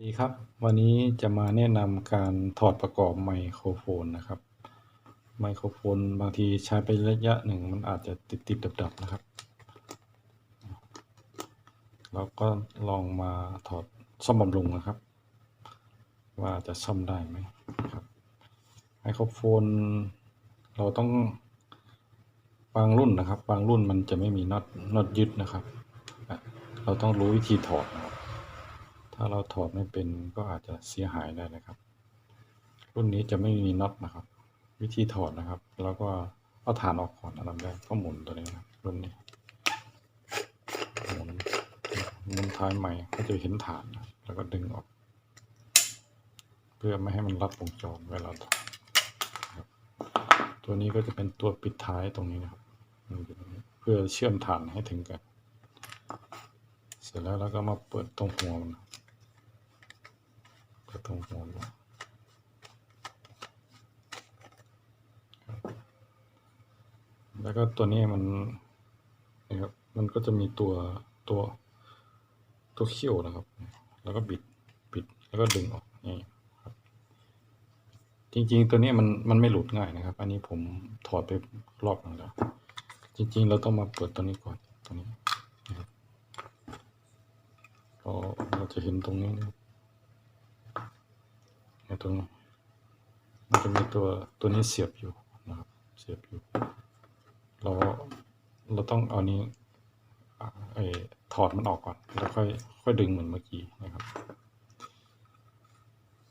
สวัสดีครับ วันนี้จะมาแนะนำการถอดประกอบไมโครโฟนนะครับ ไมโครโฟนบางทีใช้ไประยะหนึ่งมันอาจจะติดติดดับดับๆนะครับ เราก็ลองมาถอดซ่อมบำรุงนะครับ ว่าจะซ่อมได้ไหมครับ ไมโครโฟน เราต้องบางรุ่นนะครับ บางรุ่นมันจะไม่มีน็อตน็อตยึดนะครับ เราต้องรู้วิธีถอดนะ ถ้าเราถอดไม่เป็นก็อาจจะเสียหายได้นะครับ รุ่นนี้จะไม่มีน็อตนะครับ วิธีถอดนะครับ แล้วก็เอาฐานออกก่อนอันดับแรกก็หมุนตัวนี้นะรุ่นนี้หมุนหมุนท้ายใหม่ก็จะเห็นฐานนะแล้วก็ดึงออก เพื่อไม่ให้มันรัดวงจรเวลาถอดตัวนี้ก็จะเป็นตัวปิดท้ายตรงนี้นะครับเพื่อเชื่อมฐานให้ถึงกัน เสร็จแล้วเราก็มาเปิดตรงหัวมัน เปิดตรงหัวมันครับแล้วก็ตัวนี้มันนะครับมันก็จะมีตัวตัวตัวเขี้ยวนะครับ แล้วก็บิดบิดแล้วก็ดึงออกนี่ครับ จริง ๆ ตัวนี้มันมันไม่หลุดง่ายนะครับ อันนี้ผมถอดไปรอบหนึงแล้ว จริง ๆ เราต้องมาเปิดตัวนี้ก่อนตัวนี้นะครับเราจะเห็นตรงนี้นะครับ ตรงนี้มันจะมีตัวตัวนี้เสียบอยู่นะครับเสียบอยู่ เราเราต้องเอานี้อ่าไอ้ถอดมันออกก่อน แล้วค่อยค่อยดึงเหมือนเมื่อกี้นะครับ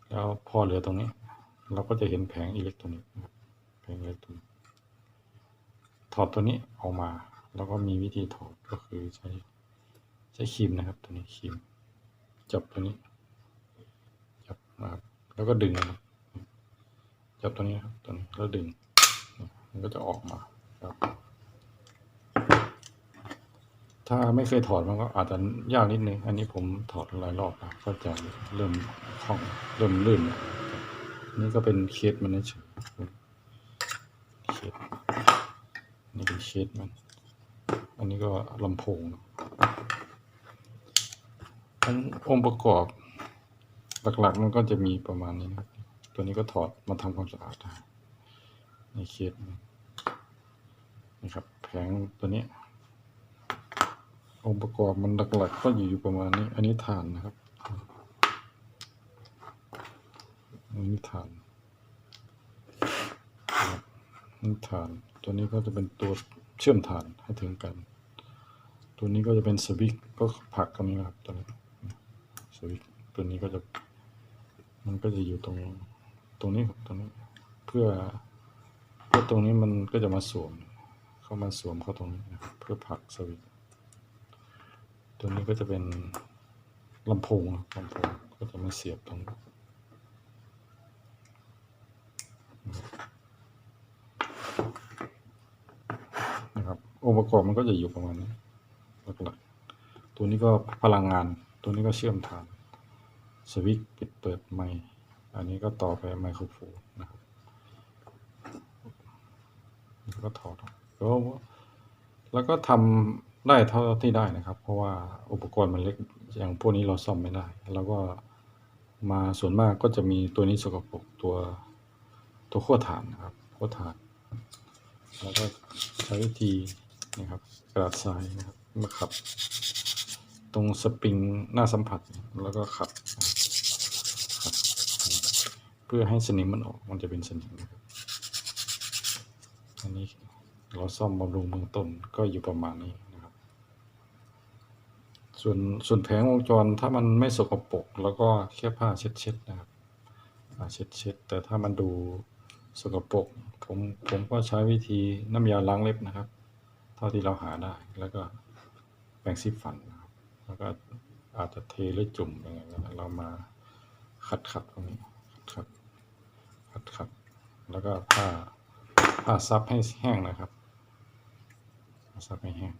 แล้วพอเหลือตรงนี้ เราก็จะเห็นแผงอิเล็กทรอนิกส์แผงอิเล็กทรอนิกส์ถอดตัวนี้ออกมา แล้วก็มีวิธีถอดก็คือใช้ใช้ครีมนะครับ ตัวนี้ครีมจับตัวนี้ แล้วก็ดึงจับตัวนี้ครับตัวนี้แล้วดึง มันก็จะออกมาครับ ถ้าไม่เคยถอดมันก็อาจจะยากนิดนึง อันนี้ผมถอดหลายรอบแล้วก็จะเริ่มคล่องเริ่มลื่นนี่ก็เป็นเคสมันเฉยเคสนี่เป็นเคสมัน อันนี้ก็ลำโพงองค์องค์ประกอบ หลักๆมันก็จะมีประมาณนี้นะครับตัวนี้ก็ถอดมาทำความสะอาดได้ในเคสนนะครับแผงตัวนี้องค์ประกอบมันหลักๆก็อยู่ประมาณนี้ อันนี้ฐานนะครับ อันนี้ฐานนี่ฐาน ตัวนี้ก็จะเป็นตัวเชื่อมฐานให้ถึงกัน ตัวนี้ก็จะเป็นสวิตก็ผักตรงนี้นะครับตัวนี้สวิตตัวนี้ก็จะ มันก็จะอยู่ตรงตรงนี้ครับตรงนี้เพื่อเพื่อตรงนี้มันก็จะมาสวม เข้ามาสวมเข้าตรงนี้นะเพื่อผักสวิตตัวนี้ก็จะเป็นลำโพงลำโพงก็จะมาเสียบตรงนี้นะครับองค์ประกอบมันก็จะอยู่ประมาณนี้หลักๆตัวนี้ก็พลังงาน ตัวนี้ก็เชื่อมฐาน สวิตช์ปิดเปิดไมค์อันนี้ก็ต่อไปไมโครโฟนนะครับแล้วก็ถอดแล้วแล้วก็ทำได้เท่าที่ได้นะครับ เพราะว่าอุปกรณ์มันเล็กอย่างพวกนี้เราซ่อมไม่ได้ แล้วก็มาส่วนมากก็จะมีตัวนี้สกปรกตัวตัวขั้วฐานนะครับขั้วฐาน แล้วก็ใช้วิธีนะครับกระดาษทรายนะครับมาขับ ตรงสปริงหน้าสัมผัสแล้วก็ขับขับ เพื่อให้สนิมมันออกมันจะเป็นสนิมอันนี้เราซ่อมบำรุงเบื้องต้นก็อยู่ประมาณนี้นะครับ ส่วนส่วนแผงวงจรถ้ามันไม่สกปรกแล้วก็แค่ผ้าเช็ดๆนะครับผ้าเช็ดๆแต่ถ้ามันดูสกปรกผมผมก็ใช้วิธีน้ำยาล้างเล็บนะครับ เท่าที่เราหาได้แล้วก็แปรงสีฟันนะครับแล้วก็อาจจะเทหรือจุ่มยังไงก็ได้เรามาขัดขัดตรงนี้ขัด ขัดขัดแล้วก็ผ้าผ้าซับให้แห้งนะครับซับให้แห้ง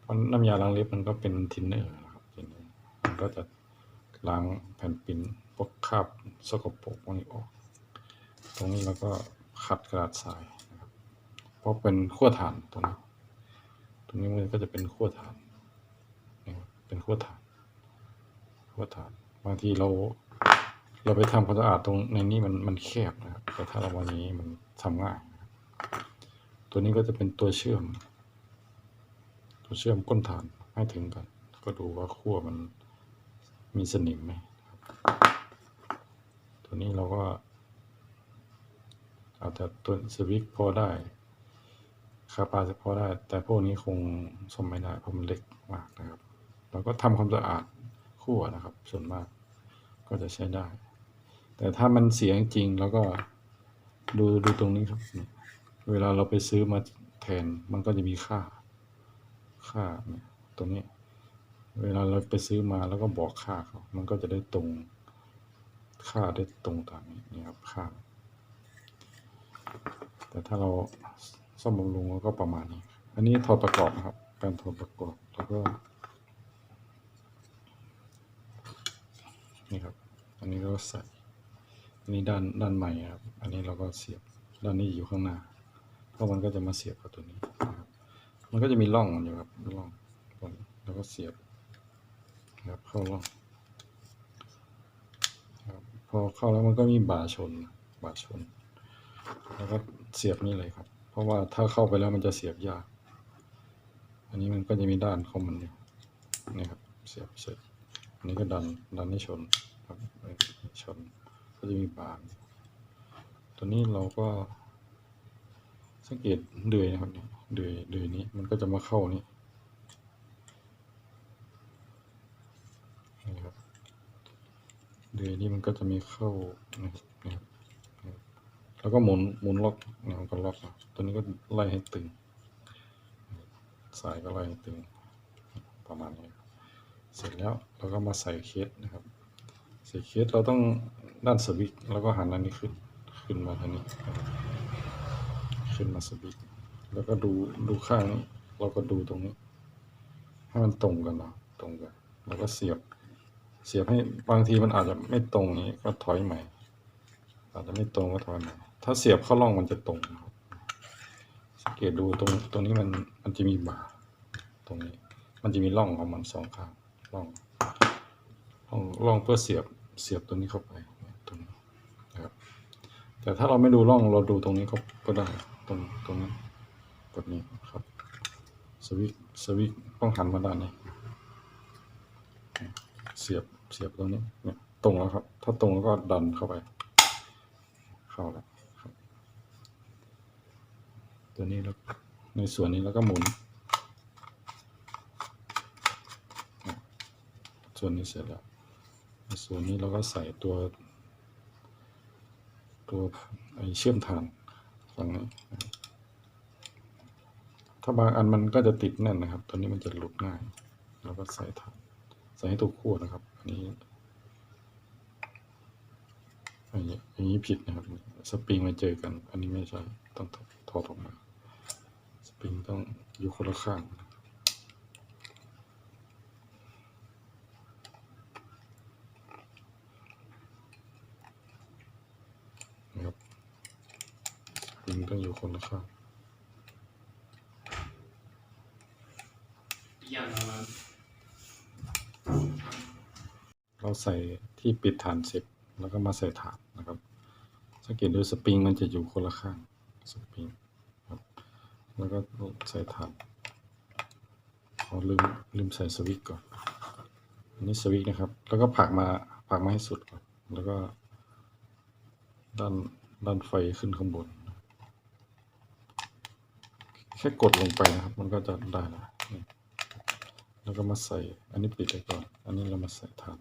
เพราะน้ำยาล้างเล็บมันก็เป็นทินเนอร์นะครับทินเนอร์มันก็จะล้างแผ่นปิ้นพวกคราบสกปรกพวกนี้ออก ตรงนี้เราก็ขัดกระดาษทรายนะครับเพราะเป็นขั้วฐานตรงนี้ตรงนี้มันก็จะเป็นขั้วฐานเป็นขั้วฐานขั้วฐานบางทีเรา เราไปทำความสะอาดตรงในนี้มันมันแคบนะครับแต่ถ้าเราวันนี้มันทำง่าย ตัวนี้ก็จะเป็นตัวเชื่อม ตัวเชื่อมก้นฐานให้ถึงกัน ก็ดูว่าขั้วมันมีสนิมไหมตัวนี้เราก็เอาแต่ตัวสวิตช์พอได้คาปาจะพอได้ แต่พวกนี้คงซ่อมไม่ได้เพราะมันเล็กมากนะครับ เราก็ทำความสะอาดขั้วนะครับ ส่วนมากก็จะใช้ได้ แต่ถ้ามันเสียจริงแล้วก็ดูดูตรงนี้ครับ เวลาเราไปซื้อมาแทนมันก็จะมีค่า ค่าเนี่ยตรงนี้ เวลาเราไปซื้อมาแล้วก็บอกค่าเขามันก็จะได้ตรง ค่าได้ตรงตามนี้นี่ครับค่า แต่ถ้าเราซ่อมบำรุงก็ประมาณนี้ อันนี้ถอดประกอบนะครับ การถอดประกอบแล้วก็นี่ครับ อันนี้ก็ใส่ นนี้ด้านด้านใหม่ครับ อันนี้เราก็เสียบด้านนี้อยู่ข้างหน้าเพราะมันก็จะมาเสียบกับตัวนี้นะครับ มันก็จะมีร่องอยู่ครับร่องแล้วก็เสียบครับเข้าร่องครับพอเข้าแล้วมันก็มีบ่าชนบ่าชน แล้วก็เสียบนี่เลยครับ เพราะว่าถ้าเข้าไปแล้วมันจะเสียบยาก อันนี้มันก็จะมีด้านของมันอยู่นี่ครับเสียบเสร็จอันนี้ก็ดันดันให้ชนครับชน ก็จะมีบานตัวนี้เราก็ สังเกตเดือยนะครับเนี่ยเดือยเดือยนี้มันก็จะมาเข้านี่นี่ครับเดือยนี้มันก็จะมีเข้านะครับแล้วก็หมุนหมุนล็อกเนี่ยมันก็ล็อกนะตัวนี้ก็ไล่ให้ตึง สายก็ไล่ให้ตึงประมาณนี้ เสร็จแล้วเราก็มาใส่เคสนะครับ ใส่เคสเราต้อง ด้านสวิตแล้วก็หันอันนี้ขึ้นขึ้นมาทางนี้ขึ้นมาสวิตแล้วก็ดูดูข้างนี้เราก็ดูตรงนี้ ให้มันตรงกันเนาะตรงกันแล้วก็เสียบ เสียบให้บางทีมันอาจจะไม่ตรงนี้ก็ถอยใหม่ อาจจะไม่ตรงก็ถอยใหม่ถ้าเสียบเข้าร่องมันจะตรงสังเกตดูตรงตรงนี้มันมันจะมีบ่าตรงนี้ มันจะมีร่องของมันสองข้างร่องร่องร่องเพื่อเสียบเสียบตัวนี้เข้าไปตรงนี้นะครับ แต่ถ้าเราไม่ดูร่องเราดูตรงนี้ก็ก็ได้ตรงตรงนี้กดนี้ครับสวิตสวิตต้องหันมาด้านนี้เสียบเสียบตรงนี้เนี่ยตรงแล้วครับ ถ้าตรงแล้วก็ดันเข้าไป เข้าแล้วครับตัวนี้แล้วในส่วนนี้แล้วก็หมุน ส่วนนี้เสร็จแล้ว ส่วนนี้เราก็ใส่ตัว ตัวไอเชื่อมฐานฝั่งนี้นะถ้าบางอันมันก็จะติดแน่นนะครับ ตัวนี้มันจะหลุดง่ายเราก็ใส่ฐาน ใส่ให้ถูกขั้วนะครับ อันนี้อันนี้อันนี้ผิดนะครับ สปริงมาเจอกัน อันนี้ไม่ใช่ ต้องถอดถอดออกมา สปริงต้องอยู่คนละข้างนะ สปริงต้องอยู่คนละข้างอย่างละเราใส่ที่ปิดฐานเสร็จแล้วก็มาใส่ฐานนะครับ สังเกตดูสปริงมันจะอยู่คนละข้างสปริงครับแล้วก็ใส่ฐานขอลืมลืมใส่สวิตช์ก่อนอันนี้สวิตช์นะครับ แล้วก็ผลักมาผลักมาให้สุดก่อนแล้วก็ด้านด้านไฟขึ้นข้างบน แค่กดลงไปนะครับ มันก็จะได้แล้วแล้วก็มาใส่ อันนี้ปิดไปก่อน อันนี้เรามาใส่ฐาน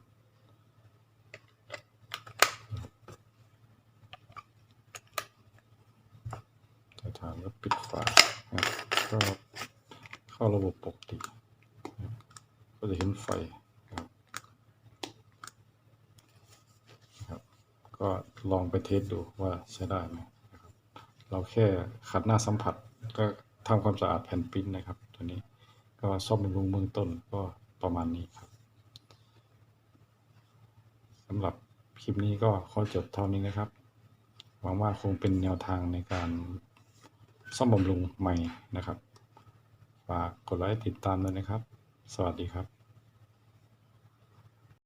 ใส่ฐานแล้วปิดฝานะครับก็เข้าระบบปกติ ก็จะเห็นไฟครับ ก็ลองไปเทสดูว่าใช้ได้ไหมเราแค่ขัดหน้าสัมผัสก็ ทำความสะอาดแผ่นปิ้นนะครับ ตัวนี้ก็ซ่อมบำรุงเบื้องต้นก็ประมาณนี้ครับสำหรับคลิปนี้ก็ขอจบเท่านี้นะครับ หวังว่าคงเป็นแนวทางในการซ่อมบำรุงใหม่นะครับ ฝากกดไลค์ติดตามด้วยนะครับ สวัสดีครับ